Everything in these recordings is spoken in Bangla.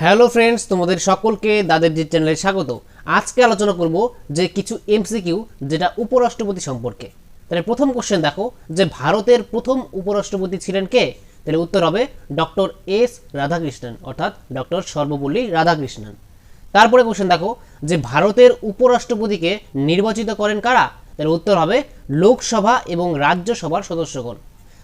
হ্যালো ফ্রেন্ডস, তোমাদের সকলকে দাদের জি চ্যানেলে স্বাগত। আজকে আলোচনা করব যে কিছু এমসিকিউ যেটা উপরাষ্ট্রপতি সম্পর্কে। তাহলে প্রথম কোশ্চেন দেখো, যে ভারতের প্রথম উপরাষ্ট্রপতি ছিলেন কে? তাহলে উত্তর হবে ডক্টর এস রাধাকৃষ্ণন, অর্থাৎ ডক্টর সর্বপল্লী রাধাকৃষ্ণন। তারপরে কোশ্চেন দেখো, যে ভারতের উপরাষ্ট্রপতিকে নির্বাচিত করেন কারা? তাহলে উত্তর হবে লোকসভা এবং রাজ্যসভার সদস্যগণ।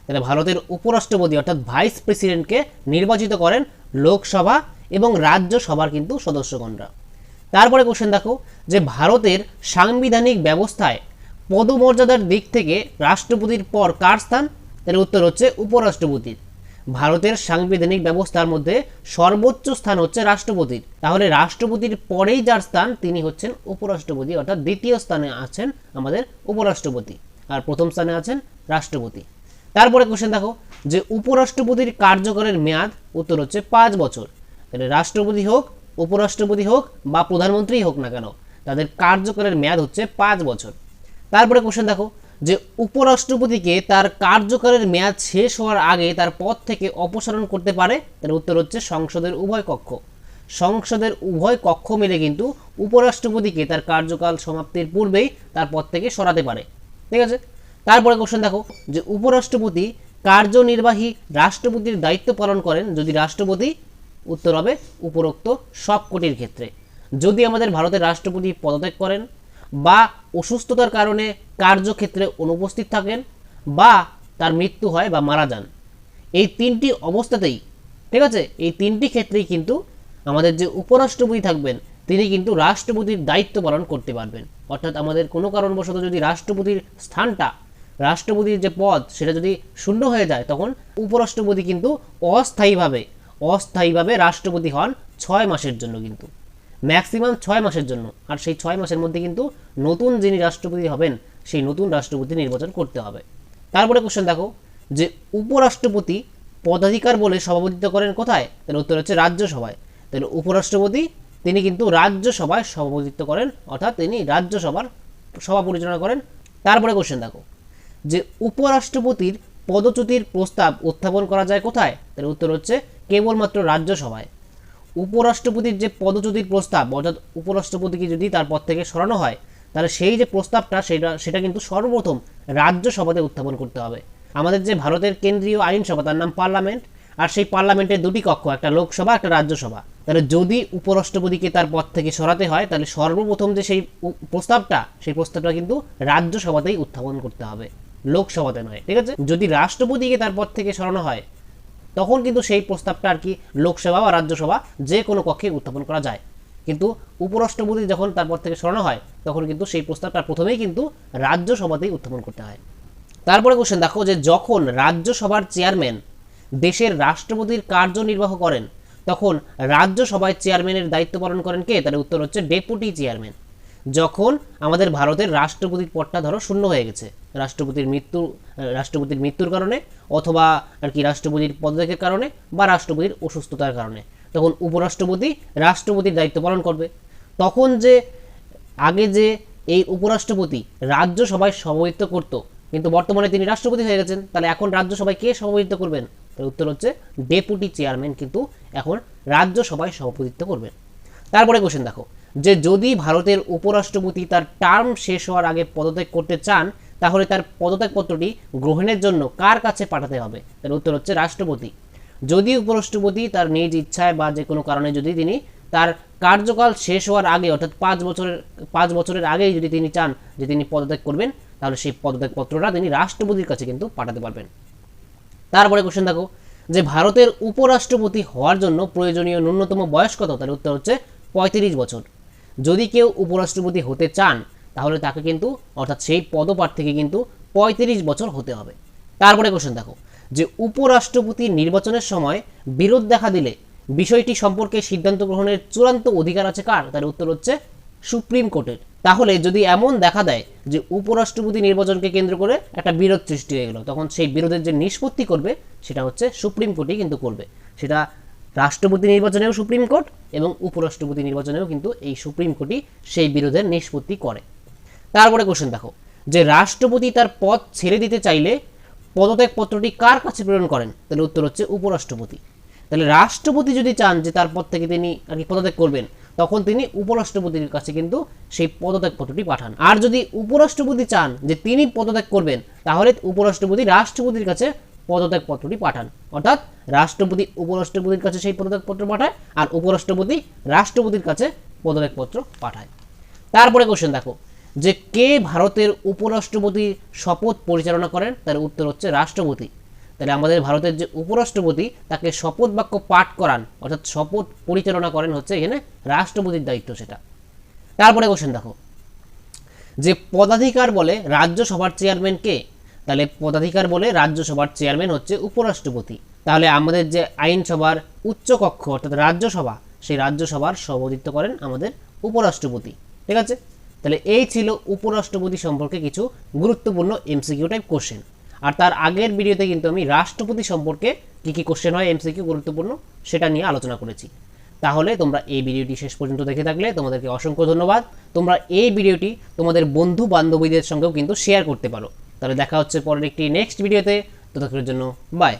তাহলে ভারতের উপরাষ্ট্রপতি, অর্থাৎ ভাইস প্রেসিডেন্টকে নির্বাচিত করেন লোকসভা এবং রাজ্যসভার কিন্তু সদস্যগণরা। তারপরে কোশ্চেন দেখো, যে ভারতের সাংবিধানিক ব্যবস্থায় পদমর্যাদার দিক থেকে রাষ্ট্রপতির পর কার স্থান? তাহলে উত্তর হচ্ছে উপরাষ্ট্রপতির। ভারতের সাংবিধানিক ব্যবস্থার মধ্যে সর্বোচ্চ স্থান হচ্ছে রাষ্ট্রপতির। তাহলে রাষ্ট্রপতির পরেই যার স্থান, তিনি হচ্ছেন উপরাষ্ট্রপতি, অর্থাৎ দ্বিতীয় স্থানে আছেন আমাদের উপরাষ্ট্রপতি। আর প্রথম স্থানে আছেন রাষ্ট্রপতি। তারপরে কোশ্চেন দেখো, যে উপরাষ্ট্রপতির কার্যকরের মেয়াদ, উত্তর হচ্ছে পাঁচ বছর। রাষ্ট্রপতি হোক, উপরাষ্ট্রপতি হোক বা প্রধানমন্ত্রী হোক না কেন, তাদের কার্যকরের মেয়াদ হচ্ছে পাঁচ বছর। তারপরে কোশ্চেন দেখো, যে উপরাষ্ট্রপতিকে তার কার্যকালের মেয়াদ শেষ হওয়ার আগে তার পদ থেকে অপসারণ করতে পারে, তার উত্তর হচ্ছে সংসদের উভয় কক্ষ। সংসদের উভয় কক্ষ মিলে কিন্তু উপরাষ্ট্রপতিকে তার কার্যকাল সমাপ্তির পূর্বেই তার পদ থেকে সরাতে পারে। ঠিক আছে? তারপরে কোশ্চেন দেখো, যে উপরাষ্ট্রপতি কার্যনির্বাহী রাষ্ট্রপতির দায়িত্ব পালন করেন যদি রাষ্ট্রপতি উত্তর হবে উপরোক্ত সবকটির ক্ষেত্রে। যদি আমাদের ভারতের রাষ্ট্রপতি পদত্যাগ করেন বা অসুস্থতার কারণে কার্যক্ষেত্রে অনুপস্থিত থাকেন বা তার মৃত্যু হয় বা মারা যান, এই তিনটি অবস্থাতেই, ঠিক আছে? এই তিনটি ক্ষেত্রেই কিন্তু আমাদের যে উপরাষ্ট্রপতি থাকবেন, তিনি কিন্তু রাষ্ট্রপতির দায়িত্ব পালন করতে পারবেন। অর্থাৎ আমাদের কোনো কারণবশত যদি রাষ্ট্রপতির স্থানটা, রাষ্ট্রপতির যে পদ, সেটা যদি শূন্য হয়ে যায়, তখন উপরাষ্ট্রপতি কিন্তু অস্থায়ীভাবে অস্থায়ীভাবে রাষ্ট্রপতি হন ছয় মাসের জন্য কিন্তু। ম্যাক্সিমাম ছয় মাসের জন্য। আর সেই ছয় মাসের মধ্যে কিন্তু নতুন যিনি রাষ্ট্রপতি হবেন, সেই নতুন রাষ্ট্রপতি নির্বাচন করতে হবে। তারপরে কোশ্চেন দেখো, যে উপরাষ্ট্রপতি পদাধিকার বলে সভাপতিত্ব করেন কোথায়? তাহলে উত্তর হচ্ছে রাজ্যসভায়। তাহলে উপরাষ্ট্রপতি, তিনি কিন্তু রাজ্যসভায় সভাপতিত্ব করেন, অর্থাৎ তিনি রাজ্যসভার সভা পরিচালনা করেন। তারপরে কোশ্চেন দেখো, যে উপরাষ্ট্রপতির পদচ্যুতির প্রস্তাব উত্থাপন করা যায় কোথায়? তাহলে উত্তর হচ্ছে কেবলমাত্র রাজ্যসভায়। উপরাষ্ট্রপতির যে পদচ্যুতির প্রস্তাব, অর্থাৎ উপরাষ্ট্রপতিকে যদি তার পদ থেকে সরানো হয়, তাহলে সেই যে প্রস্তাবটা, সেটা সেটা কিন্তু সর্বপ্রথম রাজ্যসভাতে উত্থাপন করতে হবে। আমাদের যে ভারতের কেন্দ্রীয় আইনসভা, তার নাম পার্লামেন্ট, আর সেই পার্লামেন্টের দুটি কক্ষ, একটা লোকসভা, একটা রাজ্যসভা। তাহলে যদি উপরাষ্ট্রপতিকে তার পদ থেকে সরাতে হয়, তাহলে সর্বপ্রথম যে সেই প্রস্তাবটা সেই প্রস্তাবটা কিন্তু রাজ্যসভাতেই উত্থাপন করতে হবে। লোকসভাতে নয়, ঠিক আছে? যদি রাষ্ট্রপতিকে তার পদ থেকে সরানো হয় তখন কিন্তু সেই প্রস্তাবটা আর কি লোকসভা বা রাজ্যসভা যে কোনো কক্ষে উত্থাপন করা যায়। কিন্তু উপরাষ্ট্রপতি যখন তারপর থেকে সরানো হয়, তখন কিন্তু সেই প্রস্তাবটা প্রথমেই কিন্তু রাজ্যসভাতেই উত্থাপন করতে হয়। তারপরে কোশ্চেন দেখো যে যখন রাজ্যসভার চেয়ারম্যান দেশের রাষ্ট্রপতির কার্যনির্বাহ করেন, তখন রাজ্যসভায় চেয়ারম্যানের দায়িত্ব পালন করেন কে? তার উত্তর হচ্ছে ডেপুটি চেয়ারম্যান যখন আমাদের ভারতের রাষ্ট্রপতির পদটা ধরো শূন্য হয়ে গেছে রাষ্ট্রপতির মৃত্যু, রাষ্ট্রপতির মৃত্যুর কারণে অথবা আর কি রাষ্ট্রপতির পদত্যাগের কারণে বা রাষ্ট্রপতির অসুস্থতার কারণে। তখন উপরাষ্ট্রপতি রাষ্ট্রপতির দায়িত্ব পালন করবে। তখন যে, আগে যে এই উপরাষ্ট্রপতি রাজ্যসভায় সভাপতিত্ব করতো, কিন্তু বর্তমানে তিনি রাষ্ট্রপতি হয়ে গেছেন, তাহলে এখন রাজ্যসভায় কে সভাপতিত্ব করবেন? তার উত্তর হচ্ছে ডেপুটি চেয়ারম্যান, কিন্তু এখন রাজ্যসভায় সভাপতিত্ব করবেন। তারপরে কোশ্চেন দেখো, যে যদি ভারতের উপরাষ্ট্রপতি তার টার্ম শেষ হওয়ার আগে পদত্যাগ করতে চান তাহলে তার পদত্যাগপত্রটি গ্রহণের জন্য কার কাছে পাঠাতে হবে? তার উত্তর হচ্ছে রাষ্ট্রপতি। যদি উপরাষ্ট্রপতি তার নিজ ইচ্ছায় বা যে কোনো কারণে যদি তিনি তার কার্যকাল শেষ হওয়ার আগে, অর্থাৎ পাঁচ বছরের পাঁচ বছরের আগেই যদি তিনি চান যে তিনি পদত্যাগ করবেন, তাহলে সেই পদত্যাগপত্রটা তিনি রাষ্ট্রপতির কাছে কিন্তু পাঠাতে পারবেন। তারপরে কোশ্চেন দেখো, যে ভারতের উপরাষ্ট্রপতি হওয়ার জন্য প্রয়োজনীয় ন্যূনতম বয়স কত? তার উত্তর হচ্ছে পঁয়ত্রিশ বছর। যদি কেউ উপরাষ্ট্রপতি হতে চান তাহলে তাকে কিন্তু, অর্থাৎ সেই পদপ্রার্থীকে কিন্তু পঁয়ত্রিশ বছর হতে হবে। তারপরে কোশ্চেন দেখো, যে উপরাষ্ট্রপতি নির্বাচনের সময় বিরোধ দেখা দিলে বিষয়টি সম্পর্কে সিদ্ধান্ত গ্রহণের চূড়ান্ত অধিকার আছে কার? তার উত্তর হচ্ছে সুপ্রিম কোর্টের। তাহলে যদি এমন দেখা দেয় যে উপরাষ্ট্রপতি নির্বাচনকে কেন্দ্র করে একটা বিরোধ সৃষ্টি হয়ে গেল, তখন সেই বিরোধের যে নিষ্পত্তি করবে, সেটা হচ্ছে সুপ্রিম কোর্টই কিন্তু করবে। সেটা রাষ্ট্রপতি নির্বাচনেও সুপ্রিম কোর্ট এবং উপরাষ্ট্রপতি নির্বাচনেও কিন্তু এই সুপ্রিম কোর্টই সেই বিরোধের নিষ্পত্তি করে। তারপরে কোশ্চেন দেখো। যে রাষ্ট্রপতি তার পদ ছেড়ে দিতে চাইলে পদত্যাগপত্রটি কার কাছে প্রেরণ করেন? তাহলে উত্তর হচ্ছে উপরাষ্ট্রপতি। তাহলে রাষ্ট্রপতি যদি চান যে তার পদ থেকে তিনি আর কি পদত্যাগ করবেন, তখন তিনি উপরাষ্ট্রপতির কাছে কিন্তু সেই পদত্যাগ পত্রটি পাঠান। আর যদি উপরাষ্ট্রপতি চান যে তিনি পদত্যাগ করবেন, তাহলে উপরাষ্ট্রপতি রাষ্ট্রপতির কাছে পদত্যাগ পত্রটি পাঠান। অর্থাৎ রাষ্ট্রপতি উপরাষ্ট্রপতির কাছে সেই পদত্যাগ পত্র পাঠায় আর উপরাষ্ট্রপতি রাষ্ট্রপতির কাছে পদত্যাগ পত্র পাঠায়। তারপরে কোশ্চেন দেখো। যে কে ভারতের উপরাষ্ট্রপতি শপথ পরিচালনা করেন, তার উত্তর হচ্ছে রাষ্ট্রপতি। তাহলে আমাদের ভারতের যে উপরাষ্ট্রপতি, তাকে শপথ বাক্য পাঠ করান, অর্থাৎ শপথ পরিচালনা করেন হচ্ছে এখানে রাষ্ট্রপতির দায়িত্ব সেটা। তারপরে কোশ্চেন দেখো। যে পদাধিকার বলে রাজ্যসভার চেয়ারম্যান কে, তাহলে পদাধিকার বলে রাজ্যসভার চেয়ারম্যান হচ্ছে উপরাষ্ট্রপতি। তাহলে আমাদের যে আইনসভার উচ্চ কক্ষ অর্থাৎ রাজ্যসভা, সেই রাজ্যসভার সভাপতিত্ব করেন আমাদের উপরাষ্ট্রপতি। ঠিক আছে? তাহলে এই ছিল উপরাষ্ট্রপতি সম্পর্কে কিছু গুরুত্বপূর্ণ এমসিকিউ টাইপ কোশ্চেন আর তার আগের ভিডিওতে কিন্তু আমি রাষ্ট্রপতি সম্পর্কে কী কী কোশ্চেন হয় এমসিকিউ গুরুত্বপূর্ণ সেটা নিয়ে আলোচনা করেছি। তাহলে তোমরা এই ভিডিওটি শেষ পর্যন্ত দেখে থাকলে তোমাদেরকে অসংখ্য ধন্যবাদ। তোমরা এই ভিডিওটি তোমাদের বন্ধু বান্ধবীদের সঙ্গেও কিন্তু শেয়ার করতে পারো। তাহলে দেখা হচ্ছে পরের একটি নেক্সট ভিডিওতে। ততক্ষণের জন্য বাই